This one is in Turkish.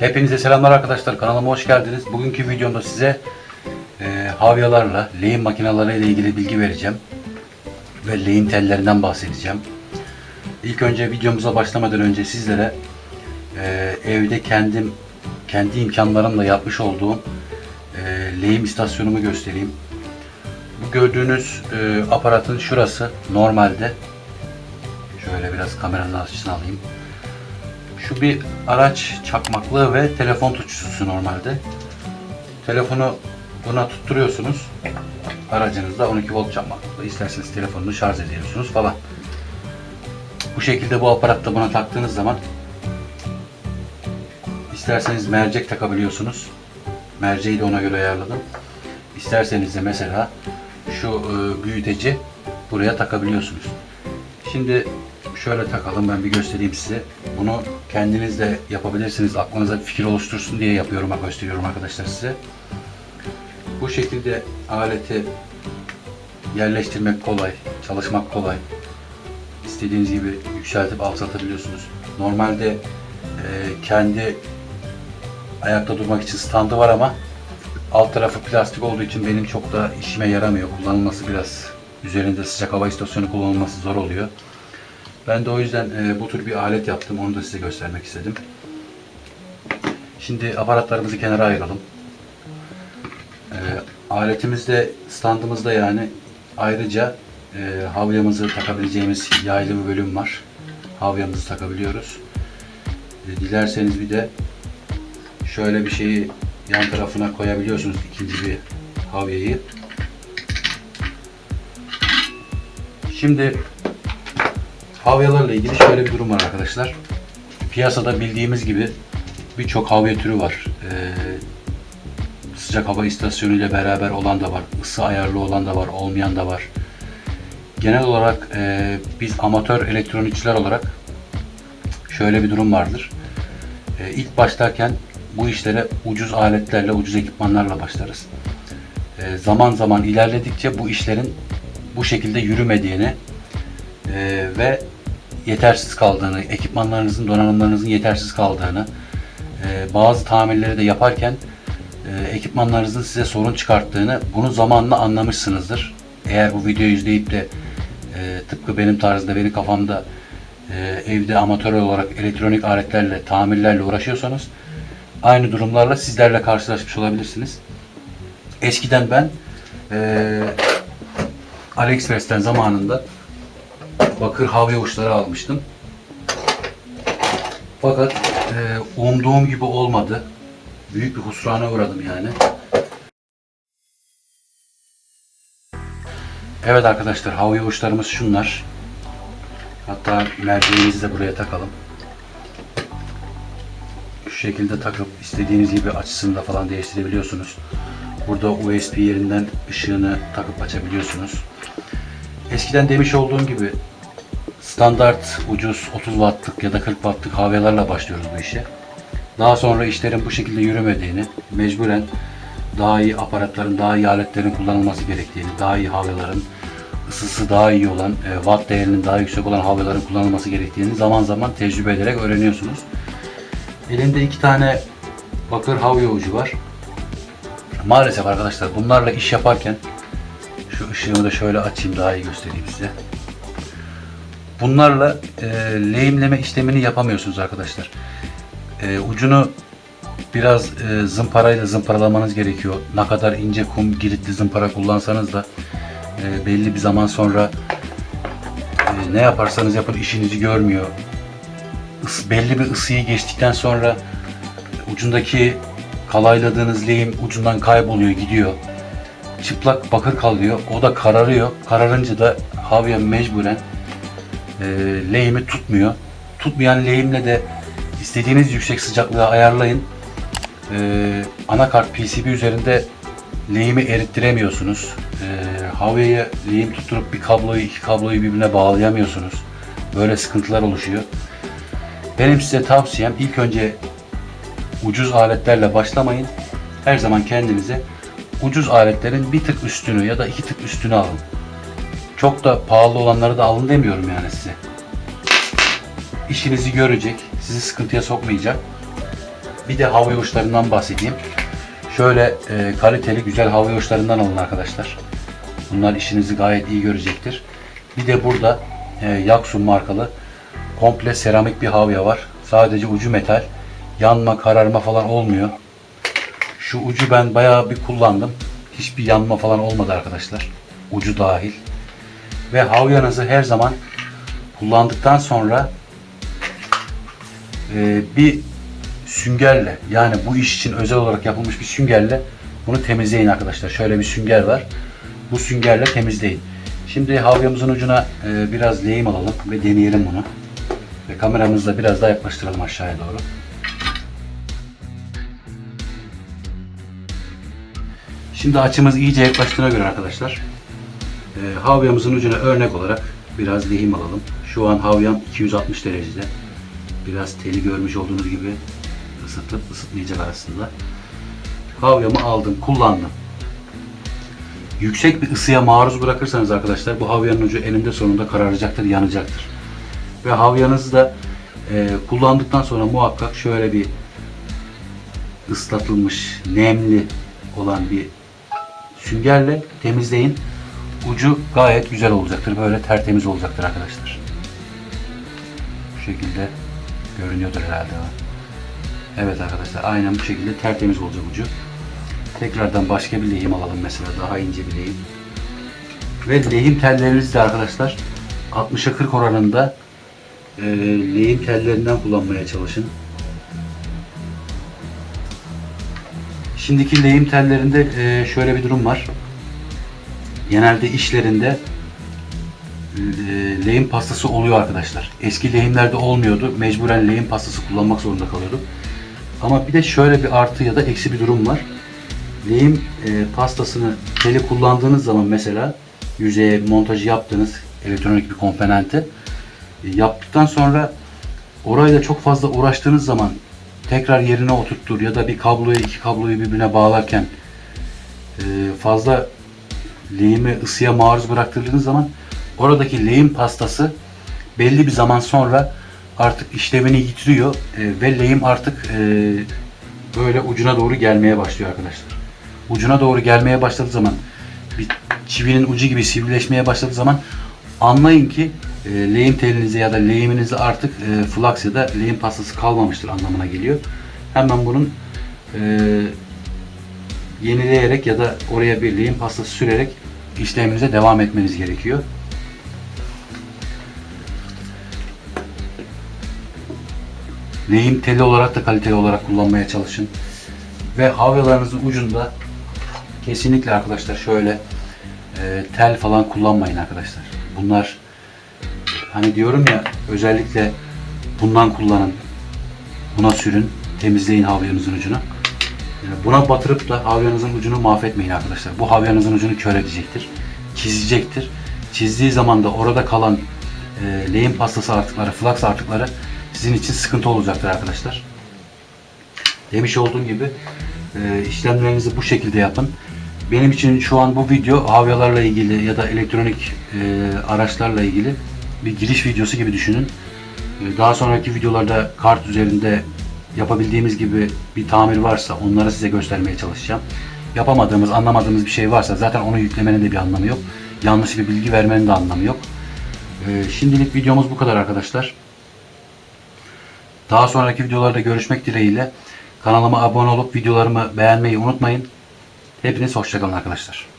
Hepinize selamlar arkadaşlar. Kanalıma hoş geldiniz. Bugünkü videomda size e, havyalarla, lehim makineleriyle ilgili bilgi vereceğim. Ve lehim tellerinden bahsedeceğim. İlk önce videomuza başlamadan önce sizlere e, evde kendim kendi imkanlarımla yapmış olduğum e, lehim istasyonumu göstereyim. Bu gördüğünüz e, aparatın şurası normalde şöyle biraz kameranın açısını alayım. Şu bir araç çakmaklığı ve telefon tuşçusu normalde. Telefonu buna tutturuyorsunuz. Aracınızda 12 volt çakmaklığı. İsterseniz telefonunu şarj ediyorsunuz falan. Bu şekilde bu aparatta buna taktığınız zaman isterseniz mercek takabiliyorsunuz. Merceği de ona göre ayarladım. İsterseniz de mesela şu e, büyüteci buraya takabiliyorsunuz. Şimdi şöyle takalım ben bir göstereyim size. Bunu kendiniz de yapabilirsiniz. Aklınıza bir fikir oluştursun diye yapıyorum, gösteriyorum arkadaşlar size. Bu şekilde aleti yerleştirmek kolay, çalışmak kolay. İstediğiniz gibi yükseltip alçaltabiliyorsunuz. Normalde e, kendi ayakta durmak için standı var ama alt tarafı plastik olduğu için benim çok da işime yaramıyor. Kullanılması biraz üzerinde sıcak hava istasyonu kullanılması zor oluyor. Ben de o yüzden e, bu tür bir alet yaptım. Onu da size göstermek istedim. Şimdi aparatlarımızı kenara ayıralım. E, aletimizde, standımızda yani ayrıca e, havyamızı takabileceğimiz yaylı bölüm var. Havyamızı takabiliyoruz. E, dilerseniz bir de şöyle bir şeyi yan tarafına koyabiliyorsunuz ikinci bir havyayı. Şimdi havyalarla ilgili şöyle bir durum var arkadaşlar. Piyasada bildiğimiz gibi birçok havya türü var. Ee, sıcak hava istasyonu ile beraber olan da var, ısı ayarlı olan da var, olmayan da var. Genel olarak e, biz amatör elektronikçiler olarak şöyle bir durum vardır. E, ilk başlarken bu işlere ucuz aletlerle, ucuz ekipmanlarla başlarız. E, zaman zaman ilerledikçe bu işlerin bu şekilde yürümediğini e, ve yetersiz kaldığını, ekipmanlarınızın, donanımlarınızın yetersiz kaldığını, e, bazı tamirleri de yaparken e, ekipmanlarınızın size sorun çıkarttığını, bunu zamanla anlamışsınızdır. Eğer bu videoyu izleyip de e, tıpkı benim tarzda, benim kafamda e, evde amatör olarak elektronik aletlerle, tamirlerle uğraşıyorsanız aynı durumlarla sizlerle karşılaşmış olabilirsiniz. Eskiden ben e, AliExpress'ten zamanında bakır havya uçları almıştım. Fakat e, umduğum gibi olmadı. Büyük bir husrana uğradım yani. Evet arkadaşlar havya uçlarımız şunlar. Hatta merceğimizi de buraya takalım. Şu şekilde takıp istediğiniz gibi açısını da falan değiştirebiliyorsunuz. Burada USB yerinden ışığını takıp açabiliyorsunuz. Eskiden demiş olduğum gibi standart ucuz 30 wattlık ya da 40 wattlık havyalarla başlıyoruz bu işe. Daha sonra işlerin bu şekilde yürümediğini, mecburen daha iyi aparatların, daha iyi aletlerin kullanılması gerektiğini, daha iyi havyaların, ısısı daha iyi olan, e, watt değerinin daha yüksek olan havyaların kullanılması gerektiğini zaman zaman tecrübe ederek öğreniyorsunuz. Elimde iki tane bakır havya ucu var. Maalesef arkadaşlar bunlarla iş yaparken şu ışığımı da şöyle açayım daha iyi göstereyim size. Bunlarla e, lehimleme işlemini yapamıyorsunuz arkadaşlar. E, ucunu biraz e, zımparayla zımparalamanız gerekiyor. Ne kadar ince kum giritli zımpara kullansanız da e, belli bir zaman sonra e, ne yaparsanız yapın işinizi görmüyor. Is, belli bir ısıyı geçtikten sonra ucundaki kalayladığınız lehim ucundan kayboluyor, gidiyor. Çıplak bakır kalıyor. O da kararıyor. Kararınca da havya mecburen e, lehimi tutmuyor. Tutmayan lehimle de istediğiniz yüksek sıcaklığa ayarlayın. E, anakart PCB üzerinde lehimi erittiremiyorsunuz. E, havyaya lehim tutturup bir kabloyu iki kabloyu birbirine bağlayamıyorsunuz. Böyle sıkıntılar oluşuyor. Benim size tavsiyem ilk önce ucuz aletlerle başlamayın. Her zaman kendinize ucuz aletlerin bir tık üstünü ya da iki tık üstünü alın. Çok da pahalı olanları da alın demiyorum yani size. İşinizi görecek, sizi sıkıntıya sokmayacak. Bir de hava uçlarından bahsedeyim. Şöyle e, kaliteli güzel hava uçlarından alın arkadaşlar. Bunlar işinizi gayet iyi görecektir. Bir de burada e, Yaksun markalı komple seramik bir havya var. Sadece ucu metal. Yanma, kararma falan olmuyor. Şu ucu ben bayağı bir kullandım. Hiçbir yanma falan olmadı arkadaşlar. Ucu dahil. Ve havyanızı her zaman kullandıktan sonra e, bir süngerle yani bu iş için özel olarak yapılmış bir süngerle bunu temizleyin arkadaşlar. Şöyle bir sünger var. Bu süngerle temizleyin. Şimdi havyamızın ucuna e, biraz lehim alalım ve deneyelim bunu. Ve kameramızı da biraz daha yaklaştıralım aşağıya doğru. Şimdi açımız iyice yaklaştığına göre arkadaşlar e, havyamızın ucuna örnek olarak biraz lehim alalım. Şu an havyam 260 derecede. Biraz teli görmüş olduğunuz gibi ısıtıp ısıtmayacak arasında. Havyamı aldım, kullandım. Yüksek bir ısıya maruz bırakırsanız arkadaşlar bu havyanın ucu eninde sonunda kararacaktır, yanacaktır. Ve havyanızı da e, kullandıktan sonra muhakkak şöyle bir ıslatılmış, nemli olan bir süngerle temizleyin. Ucu gayet güzel olacaktır. Böyle tertemiz olacaktır arkadaşlar. Bu şekilde görünüyordur herhalde. Evet arkadaşlar aynen bu şekilde tertemiz olacak ucu. Tekrardan başka bir lehim alalım mesela daha ince bir lehim. Ve lehim tellerinizi de arkadaşlar 60'a 40 oranında e, lehim tellerinden kullanmaya çalışın. Şimdiki lehim tellerinde e, şöyle bir durum var. Genelde işlerinde e, lehim pastası oluyor arkadaşlar. Eski lehimlerde olmuyordu. Mecburen lehim pastası kullanmak zorunda kalıyorduk. Ama bir de şöyle bir artı ya da eksi bir durum var. Lehim e, pastasını teli kullandığınız zaman mesela yüzeye montajı yaptığınız elektronik bir komponenti e, yaptıktan sonra orayla çok fazla uğraştığınız zaman tekrar yerine oturttur ya da bir kabloyu iki kabloyu birbirine bağlarken e, fazla lehimi ısıya maruz bıraktırdığınız zaman oradaki lehim pastası belli bir zaman sonra artık işlevini yitiriyor e, ve lehim artık e, böyle ucuna doğru gelmeye başlıyor arkadaşlar. Ucuna doğru gelmeye başladığı zaman bir çivinin ucu gibi sivrileşmeye başladığı zaman anlayın ki e, lehim telinize ya da lehiminizde artık e, flaks ya da lehim pastası kalmamıştır anlamına geliyor. Hemen bunun e, yenileyerek ya da oraya bir lehim pastası sürerek işleminize devam etmeniz gerekiyor. Lehim teli olarak da kaliteli olarak kullanmaya çalışın. Ve havyalarınızın ucunda kesinlikle arkadaşlar şöyle e, tel falan kullanmayın arkadaşlar. Bunlar hani diyorum ya özellikle bundan kullanın. Buna sürün. Temizleyin havyanızın ucunu. Buna batırıp da havyanızın ucunu mahvetmeyin arkadaşlar. Bu havyanızın ucunu kör edecektir. Çizecektir. Çizdiği zaman da orada kalan e, lehim pastası artıkları, flaks artıkları sizin için sıkıntı olacaktır arkadaşlar. Demiş olduğum gibi e, işlemlerinizi bu şekilde yapın. Benim için şu an bu video havyalarla ilgili ya da elektronik e, araçlarla ilgili bir giriş videosu gibi düşünün. E, daha sonraki videolarda kart üzerinde yapabildiğimiz gibi bir tamir varsa onları size göstermeye çalışacağım. Yapamadığımız, anlamadığımız bir şey varsa zaten onu yüklemenin de bir anlamı yok. Yanlış bir bilgi vermenin de anlamı yok. E, şimdilik videomuz bu kadar arkadaşlar. Daha sonraki videolarda görüşmek dileğiyle. Kanalıma abone olup videolarımı beğenmeyi unutmayın. Hepiniz hoşçakalın arkadaşlar.